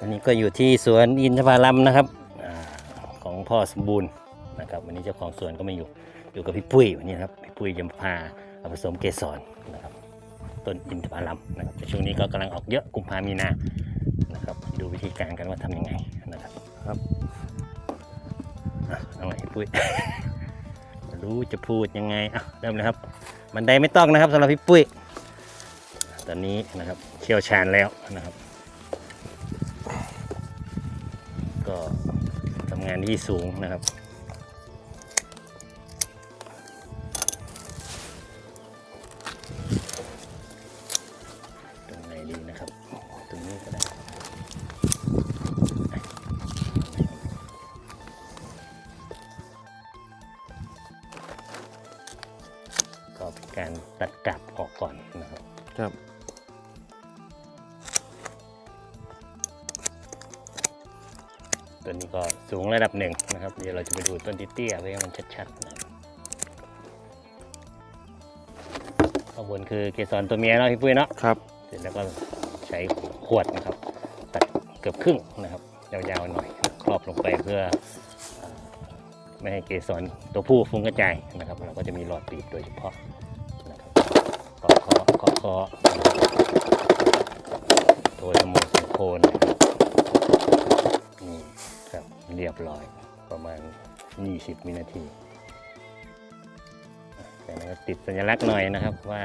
อันนี้ก็อยู่ที่สวนอินทผลัมนะครับอาของพ่อสมบูรณ์นะครับ วันนี้เจ้าของสวนก็มาอยู่อยู่กับพี่ปุ้ยวันนี้นะครับพี่ปุ้ยจะมาพาเอาผสมเกสรนะครับต้นอินทผลัมนะครับแต่ช่วงนี้ก็กำลังออกเยอะกุมภามีนานะครับดูวิธีการกันว่าทำยังไงนะครับครับอะเอาไงพี่ปุ้ยไม่รู้จะพูดยังไงอะเริ่มเลยครับบันไดไม่ต้องนะครับสำหรับพี่ปุ้ยตอนนี้นะครับเชี่ยวชาญแล้วนะครับ งานที่สูงนะครับ ตรงไหนดีนะครับ ตรงนี้ก็ได้ก็เป็นการตัดกลับออกก่อนนะครับ ครับ ต้นนี้ก็สูงระดับหนึ่งนะครับ เดี๋ยวเราจะไปดูต้นที่เตี้ยๆเพื่อให้มันชัดๆนะครับข้างบนคือเกสรตัวเมียเนาะพี่ปุ้ยเนาะครับ เสร็จแล้วก็ใช้ขวดนะครับ ตัดเกือบครึ่งนะครับ ยาวๆหน่อยครอบลงไปเพื่อเอ่อไม่ให้เกสรตัวผู้ฟุ้งกระจายนะครับ เราก็จะมีหลอดปีบโดยเฉพาะนะครับเคาะเคาะเคาะเคาะตัวสมุนโคนนี่ เรียบร้อยประมาณ 20 วินาทีอะจากนั้นก็ติดสัญลักษณ์หน่อยนะครับว่า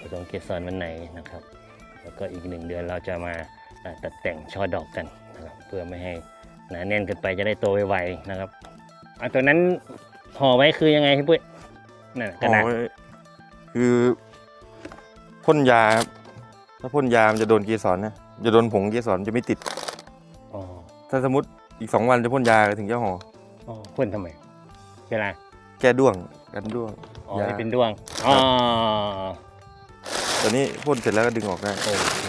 ผสมเกสรวันไหนนะครับ แล้วก็อีกหนึ่งเดือนเราจะมาตัดแต่งช่อดอกกันนะครับเพื่อไม่ให้หนาแน่นเกินไปจะได้โตไวๆนะครับอะตัวนั้นห่อไว้คือยังไงพี่ปุ้ยนั่นกอ๋ระดาษคือพ่นยาครับถ้าพ่นยามันจะโดนเกสรนะจะโดนผงเกสรจะไม่ติด ถ้าสมมติอีกสองวันจะพ่นยาถึงจะห่ออ๋อพ่นทำไมเวลาแก้ด้วงกันด้วงอ๋อยาให้เป็นด้วงอ๋อตอนนี้พ่นเสร็จแล้วก็ดึงออกได้โอเค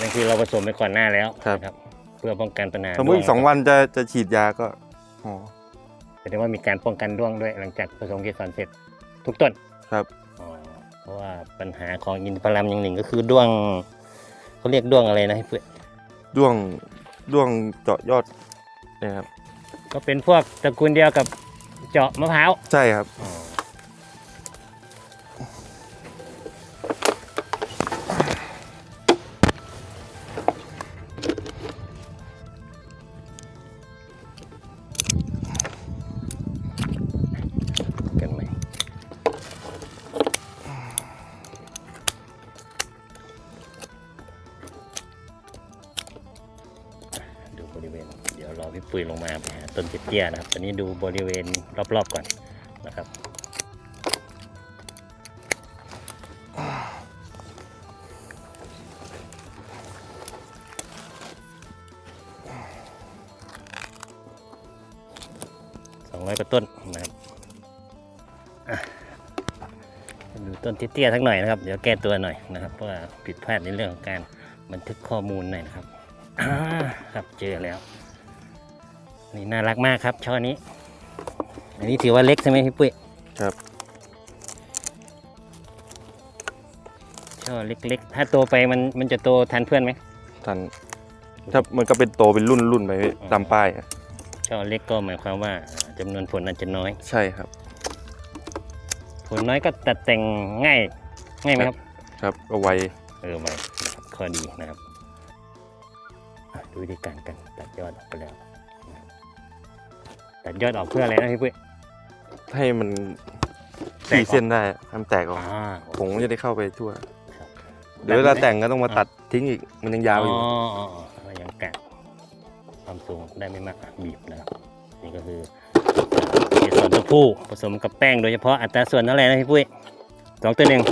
นั่นคือเราผสมไปก่อนหน้าแล้วครับนะเพื่อป้องกันปัญหาสมมติอีกสองวันจะจะฉีดยาก็ห่อแสดงว่ามีการป้องกันด้วงด้วยหลังจากผสมเกสรเสร็จ ทุกต้นครับอ๋อเพราะว่าปัญหาของอินทผลัมอย่างหนึ่งก็คือด้วงเขาเรียกด้วงอะไรนะพี่เพื่อนด้วง ด้วงเจาะยอดเนะครับก็เป็นพวกตระกูลเดียวกับเจาะมะพร้าว ใช่ครับ อ๋อ ตี้ยนะครับตอนนี้ดูบริเวณรอบๆก่อนนะครับสองร้อยกว่าต้นนะครับดูต้นเตี้ยๆสักหน่อยนะครับ เดี๋ยวแก้ตัวหน่อยนะครับเพราะว่าผิดพลาดในเรื่องของการบันทึกข้อมูลหน่อยนะครับครับเจอแล้ว นี่น่ารักมากครับช่อนี้ อันนี้ถือว่าเล็กใช่ไหมพี่ปุ้ยครับ ช่อเล็กๆ ถ้าโตไปมันมันจะโตทันเพื่อนไหมทัน ถ้ามันก็เป็นโตเป็นรุ่นรุ่นไปตามป้ายอะช่อเล็กก็หมายความว่าจำนวนผลอาจจะน้อย ใช่ครับ ผลน้อยก็ตัดแต่งง่ายง่ายไหมครับ ครับก็ไวเออไม่นะครับข้อดีนะครับอะดูวิธีการกันตัดยอดออกไปแล้วนะครับ ตัดยอดออกเพื่ออะไรนะพี่ปุ้ยให้มันแตกออกขีดเส้นได้ทำแตกออกอ่าผงจะได้เข้าไปทั่วครับเดี๋ยวเวลาแต่งก็ต้องมาตัดทิ้งอีกมันยังยาวอยู่อ๋ออ๋ออ๋อก็ยังกะความสูงได้ไม่มากอะบีบนะครับนี่ก็คือเกสรตัวผู้ผสมกับแป้งโดยเฉพาะอัตราส่วนเท่าไหร่นะพี่ปุ้ยสองตัวหนึ่ง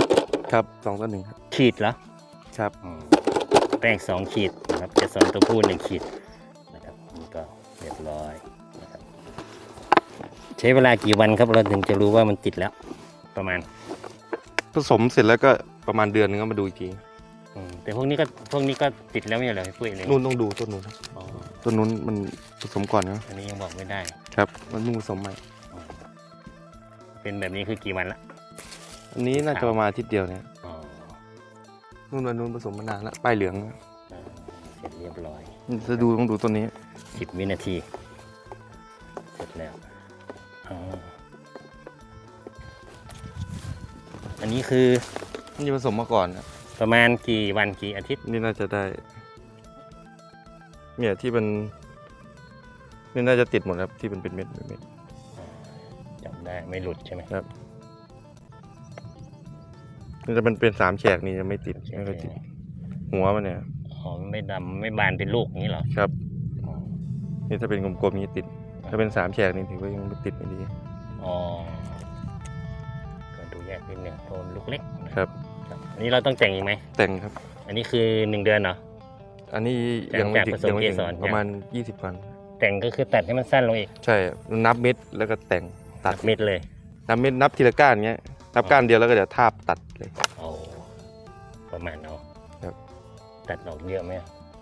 ครับสองต่อหนึ่งครับขีดเหรอครับอืมแป้งสองขีดนะครับเกสรตัวผู้หนึ่งขีดนะครับนี่ก็เรียบร้อยนะครับ ใช้เวลากี่วันครับเราถึงจะรู้ว่ามันติดแล้วประมาณ ผสมเสร็จแล้วก็ประมาณเดือนนึงก็มาดูอีกทีอืมแต่พวกนี้ก็พวกนี้ก็ติดแล้วไม่ใช่เหรอพี่ปุ้ยเลยนู่นต้องดูต้นนู้นครับอ๋อต้นนู้นมันผสมก่อนนะอันนี้ยังบอกไม่ได้ ครับ มันเพิ่งผสมใหม่อ๋อเป็นแบบนี้คือกี่วันละอันนี้น่าจะประมาณอาทิตย์เดียวเนี่ยอ๋อนู่นวันนู้นผสมมานานแล้วป้ายเหลืองอ่าเสร็จเรียบร้อยจะดูต้องดูต้นนี้สิบวินาที เสร็จแล้ว อันนี้คือนี่ผสมมาก่อนนะประมาณกี่วันกี่อาทิตย์นี่น่าจะได้ เนี่ยที่มันนี่น่าจะติดหมดครับที่มันเป็นเม็ดเป็นเม็ดจำได้ไม่หลุดใช่ไหมนี่จะมันเป็นสามแฉกนี่จะไม่ติดไม่ค่อยติด หัวมันเนี่ยอ๋อไม่ดำไม่บานเป็นลูกอย่างนี้เหรอครับอ๋อนี่ถ้าเป็นกลมๆนี่ติด ถ้าเป็นสามแฉกนี่ถือว่ายังไม่ติดไม่ดีอ๋อ ก็ดูแยกนิดหนึ่งเพราะมันลูกเล็กนะครับครับ อันนี้เราต้องแต่งอีกไหม แต่งครับ อันนี้คือหนึ่งเดือนเหรออันนี้ยังไม่ถึงจากผสมยังไม่ถึงเกสรประมาณยี่สิบวัน แต่งก็คือตัดให้มันสั้นลงอีก ใช่ นับเม็ดแล้วก็แต่งตัดเม็ดเลย นับเม็ดนับทีละก้านเงี้ย นับก้านเดียวแล้วก็เดี๋ยวทาบตัดเลยเอาประมาณเอาครับ ตัดออกเยอะไหม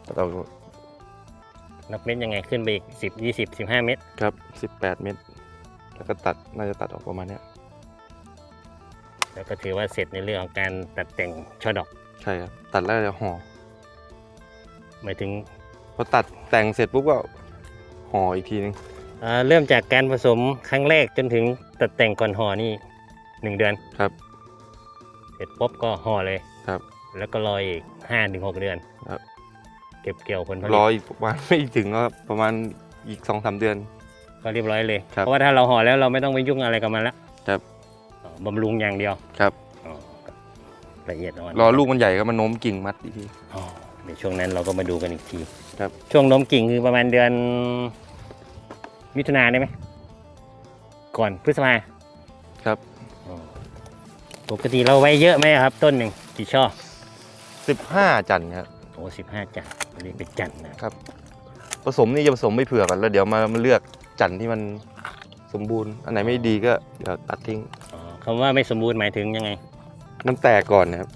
ตัดเอานับเม็ดยังไงขึ้นไปอีกสิบยี่สิบสิบห้าเม็ดครับสิบแปดเม็ดแล้วก็ตัดน่าจะตัดออกประมาณเนี้ย แล้วก็ถือว่าเสร็จในเรื่องของการตัดแต่งช่อดอก ใช่ครับตัดแล้วจะห่อหมายถึงพอตัดแต่งเสร็จปุ๊บก็ห่ออีกทีนึงเอ่อเริ่มจากการผสมครั้งแรกจนถึงตัดแต่งก่อนห่อนี่หนึ่งเดือน ครับ เสร็จปุ๊บก็ห่อเลย ครับ แล้วก็รออีกห้าถึงหกเดือนครับ เก็บเกี่ยวผลผรลิอตอีกประมาณ ไม่ถึงก็ประมาณอีกสองสามเดือน ก็เรียบร้อยเลย ครับ เพราะว่าถ้าเราห่อแล้วเราไม่ต้องไปยุ่งอะไรกับมันละครั บอ๋อบำรุงอย่างเดียวครับอ๋อครับละเอียดอ่อนรอลูกมันใหญ่ก็มาโน้มกิ่งมัดอีกที อ๋อในช่วงนั้นเราก็มาดูกันอีกทีครับ ช่วงโน้มกิ่งคือประมาณเดือน มิถุนาได้ไหมก่อนพฤษภาครับอ๋อปกติเราไว้เยอะไหมครับ ต้นหนึ่งกี่ช่อ สิบห้าจันทร์ครับ โอ้สิบห้าจันทร์เรียกเป็นจันทร์นะครับผสมนี่จะผสมไม่เผื่อกันแล้วเดี๋ยวมามาเลือกจันทร์ที่มันสมบูรณ์ อันไหนไม่ดีก็เดี๋ยวตัดทิ้งอ๋อ คำว่าไม่สมบูรณ์หมายถึงยังไง มันแตกก่อนนะครับ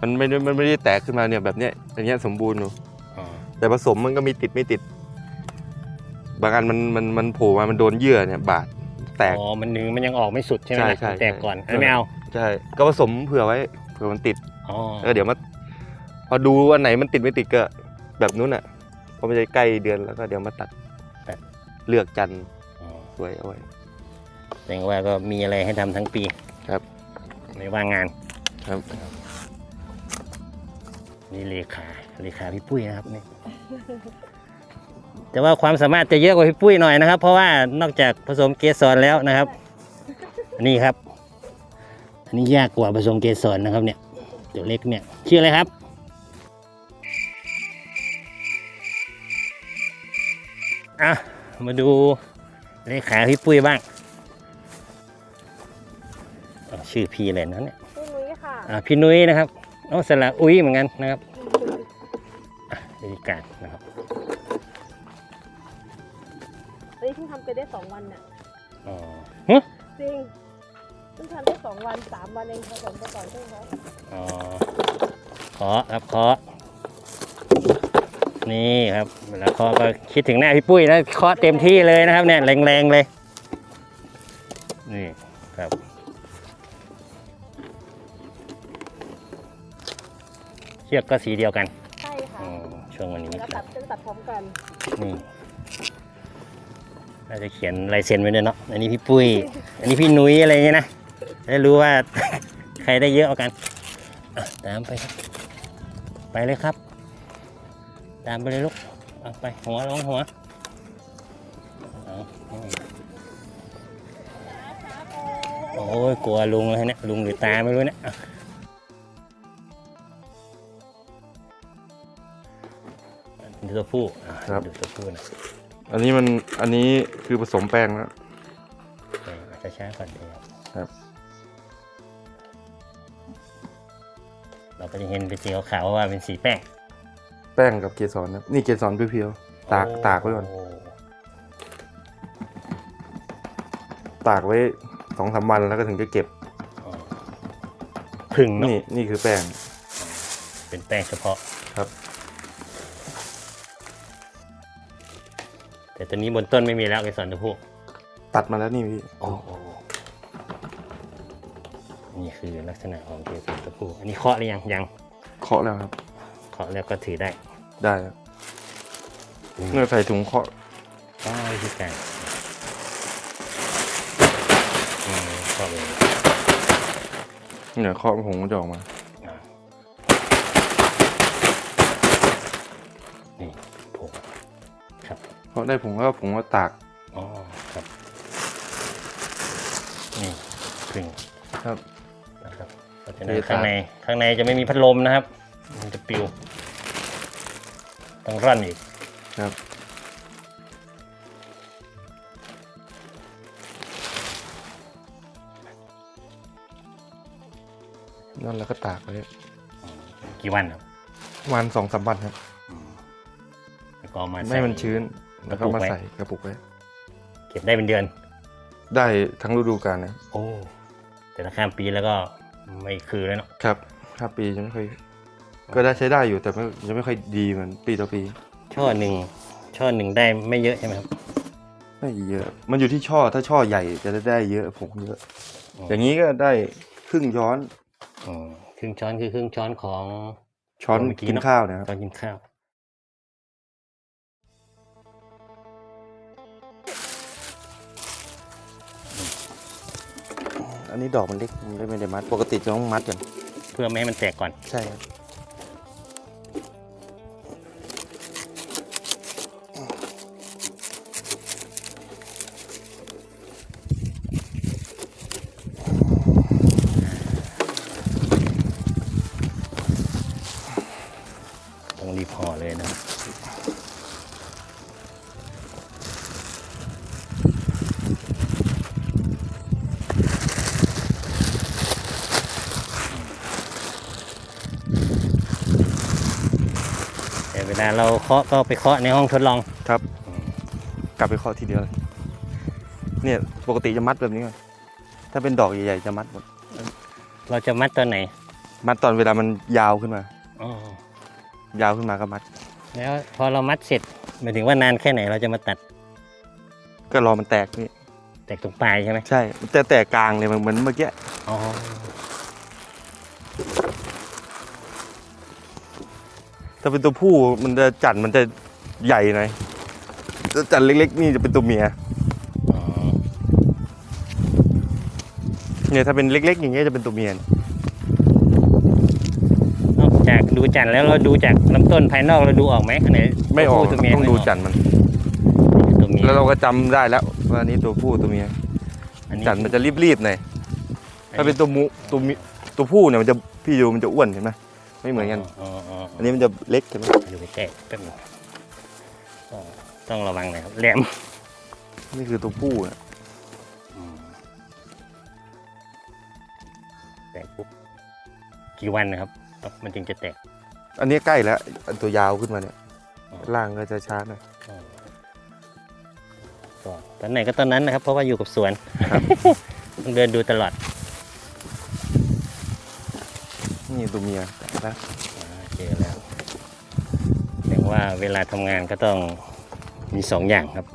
มันไม่ได้มันไม่ได้แตกขึ้นมาเนี่ยแบบเนี้ยอย่างเงี้ยสมบูรณ์อยู่อ๋อแต่ผสมมันก็มีติดไม่ติด บางอันมันมันมันโผล่มา มันโดนเยื่อเนี่ย บาดแตก อ๋อมันนึงมันยังออกไม่สุดใช่ไหมใช่ล่ะใช่มันแตกก่อนใช่อันนไม่เอาใช่ก็ผสมเผื่อไว้เผื่อมันติดอ๋อเออเดี๋ยวมาพอดูอันไหนมันติดไม่ติดก็แบบนู้นอะพอมันจะใกล้เดือนแล้วก็เดี๋ยวมาตัดเลือกจันทร์อ๋อสวยเอาไว้ แสดงว่าก็มีอะไรให้ทำทั้งปีครับ ไม่ว่างงานครับนี่เลขาเลขาพี่ปุ้ยนะครับนี่ แต่ว่าความสามารถจะเยอะกว่าพี่ปุ้ยหน่อยนะครับ เพราะว่านอกจากผสมเกสรแล้วนะครับอันนี่ครับ อันนี้ยากกว่าผสมเกสรนะครับเนี่ยตัวเล็กเนี่ยชื่ออะไรครับอะมาดูเลขาพี่ปุ้ยบ้างเอา ชื่อพี่อะไรนั้นเนี่ยพี่นุ้ยค่ะอ่าพี่นุ้ยนะครับโอ้สละอุ้ยเหมือนกันนะครับอะบรรยากาศนะครับเฮ้ยเพิ่งทำไปได้สองวันน่ะอ๋อหึจริงเพิ่งทำได้สองวันสามวันเองผสมไปก่อนใช่ไหมคะอ๋อขอครับขอนี่ครับเวลาเคาะก็คิดถึงหน้าพี่ปุ้ยนะเคาะเต็มที่เลยนะครับเนี่ยแรงๆเลยนี่ครับ เชือกก็สีเดียวกันใช่ค่ะอืมช่วงวันนี้แล้วคตัรัดบจะตัดพร้อมกันนี่น่าจะเขียนลายเซ็นไว้ด้วยเนาะอันนี้พี่ปุ้ย อันนี้พี่นุ้ยอะไรเงี้ยนะได้รู้ว่า ใครได้เยอะเอากันอะตามไปครับ ไปเลยครับ ตามไปเลยลูกเอาไปหัวลงหัวเอาอืมโอ้ยกลัวลุงเลยเนี่ยลุงหรือตาไม่รู้เนี่ยอะ ดูตัวผู้อะครับ ดูตัวผู้นะอันนี้มันอันนี้คือผสมแป้งแล้วเออเอาช้าๆก่อนดีครับครับ เราก็จะเห็นเป็นสีขาวๆว่าเป็นสีแป้งแป้งกับเกสรนะนี่เกสรเพียวๆตากโอ้ตากไว้ก่อนตากไว้สองสามวันแล้วก็ถึงจะเก็บ อ๋อพึ่งเนาะนี่นี่คือแป้งเป็นแป้งเฉพาะ แต่ตัวนี้บนต้นไม่มีแล้วไอสอนตัวผู้ตัดมาแล้วนี่พี่โอ้โหนี่คือลักษณะของเกสรตัวผู้อันนี้เคาะหรือยังยังเคาะแล้วครับ เคาะแล้วก็ถือได้ได้ครับเมื่อใส่ถุงเคาะก็วิธีการอืมเข้าไปเนี่ยเคาะผงมันจะออกมาอ่า รับเพราะได้ผงแล้วก็ผงมาตากอ๋อครับ นี่พึ่งครับ นะครับเพราะฉะนั้เทนตามข้างในข้างในจะไม่มีพัดลมนะครับ มันจะปิวต้องร่อนอีกครับ นั่นแล้วก็ตากไว้กี่วันครับประมาณสองสามวันครับแล้วก็เอามาไม่ใส่ให้มันชื้น แล้วก็มาไว้ใส่กระปุกไว้เก็บได้เป็นเดือน ได้ทั้งฤดูกาลนะโอ้ แต่ถ้าข้ามปีแล้วก็ไม่คือแล้วเนาะครับห้าปีจะไม่ค่อย ก็ได้ใช้ได้อยู่แต่ไม่จะไม่ค่อยดีเหมือนปีต่อปี ช่อหนึ่งช่อหนึ่งได้ไม่เยอะใช่ไหมครับไม่เยอะ มันอยู่ที่ช่อถ้าช่อใหญ่จะได้เยอะผงเยอะอ๋อออย่างนี้ก็ได้ครึ่งช้อนอ๋อครึ่งช้อนคือครึ่งช้อนของช้อนเมื่อกี้กินเนอะข้าวนะครับตอนกินข้าว อันนี้ดอกมันเล็กมันไม่ได้มัด ปกติจะต้องมัดกันเพื่อไม่ให้มันแตกก่อน ใช่ครับ เวลาเราเคาะก็ไปเคาะในห้องทดลองครับ กลับไปเคาะทีเดียวเลยเนี่ยปกติจะมัดแบบนี้ก่อนถ้าเป็นดอกใหญ่ๆจะมัดหมด เราจะมัดตอนไหน มัดตอนเวลามันยาวขึ้นมา อ๋อยาวขึ้นมาก็มัด แล้วพอเรามัดเสร็จหมายถึงว่านานแค่ไหนเราจะมาตัด ก็รอมันแตกนี่แตกตรงปลายใช่ไหมใช่มันจะแตกกลางเลยเหมือนเมื่อกี้อ๋อ ถ้าเป็นตัวผู้มันจะจันทร์มันจะใหญ่หน่อยถ้าจันทร์เล็กๆ นี่จะเป็นตัวเมียอ๋อเนี่ยถ้าเป็นเล็ก ๆ อย่างเงี้ยจะเป็นตัวเมียนอกจากดูจันทร์แล้วเราดูจากลำต้นภายนอกเราดูออกไหมอันไหนไม่ออกตัวผู้ตัวเมียต้องดูไม่กจันทร์มัน ตัวเมียแล้วเราก็จำได้แล้วว่าอันนี้ตัวผู้ตัวเมียอันนี้จันทร์มันจะรีบๆหน่อยถ้าเป็นตัวมุตัวมิตัวผู้เนี่ยมันจะพี่ดูมันจะอ้วนเห็นไหม ไม่เหมือนกัน อ๋ออ๋ออันนี้มันจะเล็กเห็นไหมดูไปแตกแป๊บนึงก็ต้องระวังหนะครับแหลมนี่คือตัวผู้นะอืมแตกปุ๊บกี่วันนะครับมันจึงจะแตก อันนี้ใกล้แล้วอันตัวยาวขึ้นมาเนี่ยอ๋อ ล่างก็จะช้าหน่อยอ๋อก็ตอนไหนก็ตอนนั้นนะครับ เพราะว่าอยู่กับสวน ต้องเดินดูตลอดนี่ตัวเมีย นะอ่าเจอแล้วแสดงว่าเวลาทำงานก็ต้องมีสองอย่างครับ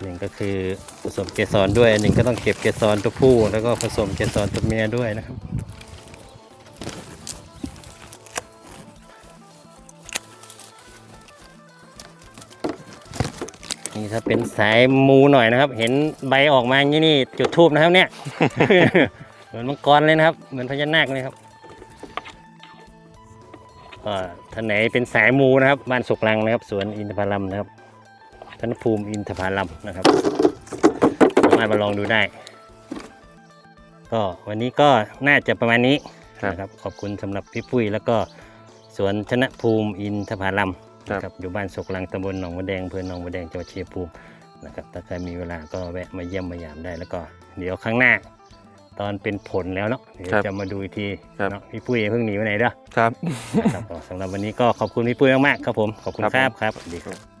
หนึ่งก็คือผสมเกสรด้วยหนึ่งก็ต้องเก็บเกสรตัวผู้ แล้วก็ผสมเกสรตัวเมียด้วยนะครับนี่ถ้าเป็นสายมูหน่อยนะครับ เห็นใบออกมาอย่างนี้นี่จุดทูบนะครับเนี่ย เหมือนมังกรเลยนะครับ เหมือนพญานาคเลยครับ ก็ท่านไหนเป็นสายมูนะครับ บ้านสุกลังนะครับ สวนอินทผลัมนะครับธนภูมิอินทผลัมนะครับสามารถมาลองดูได้ ก็วันนี้ก็น่าจะประมาณนี้นะครับ ขอบคุณสำหรับพี่ปุ้ย แล้วก็สวนชนะภูมิอินทผลัมนะครับอยู่บ้านสุกลังตำบลหนองบัวแดงอำเภอหนองบัวแดงจังหวัดชัยภูมินะครับถ้าใครมีเวลาก็แวะมาเยี่ยมมายามได้แล้วก็ เดี๋ยวครั้งหน้า ตอนเป็นผลแล้วเนาะเดี๋ยวจะมาดูอีกทีเนาะพี่ปุ้ยอย่าเพิ่งหนีไปไหนเด้อครับนะครับก็สำหรับวันนี้ก็ขอบคุณพี่ปุ้ยมากๆครับผมขอบคุณครับ ครับผมครับสวัสดีครับ